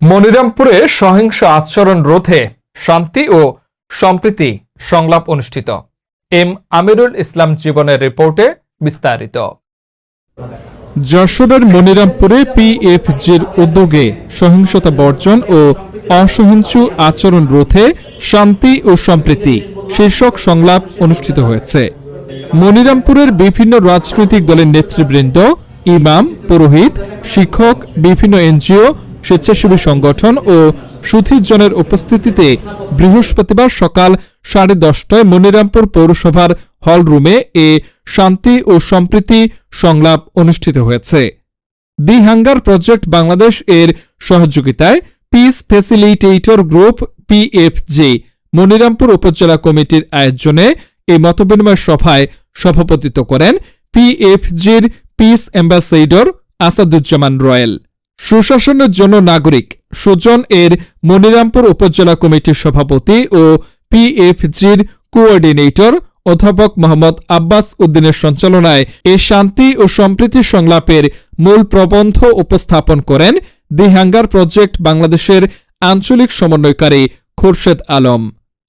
মনিরামপুরে সহিংস আচরণ রোধে শান্তি ও সম্প্রীতি সংলাপ অনুষ্ঠিত। এম আমিরুল ইসলাম জীবনের রিপোর্টে বিস্তারিত। যশোরের মনিরামপুরে পিএফজির উদ্যোগে সহিংসতা বর্জন ও অসহিংস আচরণ রোধে শান্তি ও সম্প্রীতি শীর্ষক সংলাপ অনুষ্ঠিত হয়েছে। মনিরামপুরের বিভিন্ন রাজনৈতিক দলের নেতৃবৃন্দ, ইমাম, পুরোহিত, শিক্ষক, বিভিন্ন এনজিও স্বেচ্ছাসেবী সংগঠন ও সুধীরজনের উপস্থিতিতে বৃহস্পতিবার সকাল সাড়ে দশটায় মনিরামপুর পৌরসভার হল রুমে এ শান্তি ও সম্প্রীতি সংলাপ অনুষ্ঠিত হয়েছে। দি হাঙ্গার প্রজেক্ট বাংলাদেশ এর সহযোগিতায় peace facilitator group PFG Monirampur উপজেলা কমিটির আয়োজনে এই মতবিনিময় সভায় সভাপতিত্ব করেন পিএফজির পিস অ্যাম্বাসেডর আসাদুজ্জামান রয়েল। সুশাসনের জন্য নাগরিক সুজন এর মনিরামপুর উপজেলা কমিটির সভাপতি ও পিএফজির কোঅর্ডিনেটর অধ্যাপক মোহাম্মদ আব্বাস উদ্দিনের সঞ্চালনায় এ শান্তি ও সম্প্রীতি সংলাপের মূল প্রবন্ধ উপস্থাপন করেন দি হ্যাঙ্গার প্রজেক্ট বাংলাদেশের আঞ্চলিক সমন্বয়কারী খোরশেদ আলম।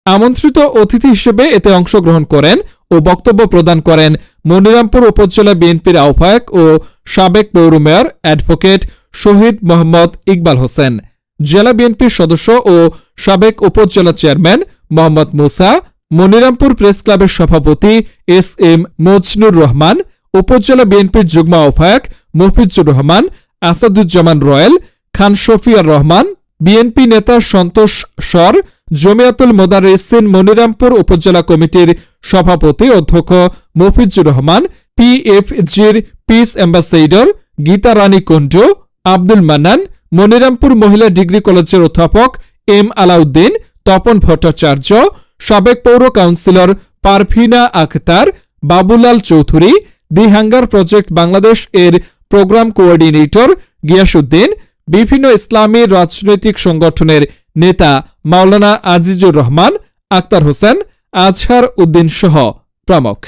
আমন্ত্রিত অতিথি হিসেবে এতে অংশগ্রহণ করেন ও বক্তব্য প্রদান করেন মনিরামপুর উপজেলা বিএনপির আহ্বায়ক ও সাবেক পৌর মেয়র অ্যাডভোকেট শহীদ মোহাম্মদ ইকবাল হোসেন। জেলা বিএনপির সদস্য ও সাবেক উপজেলা চেয়ারম্যান মোহাম্মদ মুসা, মনিরামপুর প্রেস ক্লাবের সভাপতি এস এম মজনুর রহমান, উপজেলা বিএনপির যুগ্ম আহ্বায়ক মফিজুর রহমান, আসাদুজ্জামান রয়েল, খান শফিয়ার রহমান, বিএনপি নেতা সন্তোষ সর, জমিয়াতুল মোদারেসিন মনিরামপুর উপজেলা কমিটির সভাপতি অধ্যক্ষ মফিজুর রহমান পিএফজির পিস অ্যাম্বাসেডর গীতা রানী কুণ্ডু আব্দুল মান্নান, মনিরামপুর মহিলা ডিগ্রি কলেজের অধ্যাপক এম আলাউদ্দিন, তপন ভট্টাচার্য, সাবেক পৌর councillor Parvina Akhtar, Babulal Chowdhury the hunger project Bangladesh এর প্রোগ্রাম কোঅর্ডিনেটর গিয়াসুদ্দিন বিভিন্ন ইসলামী রাজনৈতিক সংগঠনের নেতা মাওলানা আজিজুর রহমান, আক্তার হোসেন, আজহার উদ্দিন সহ প্রমুখ।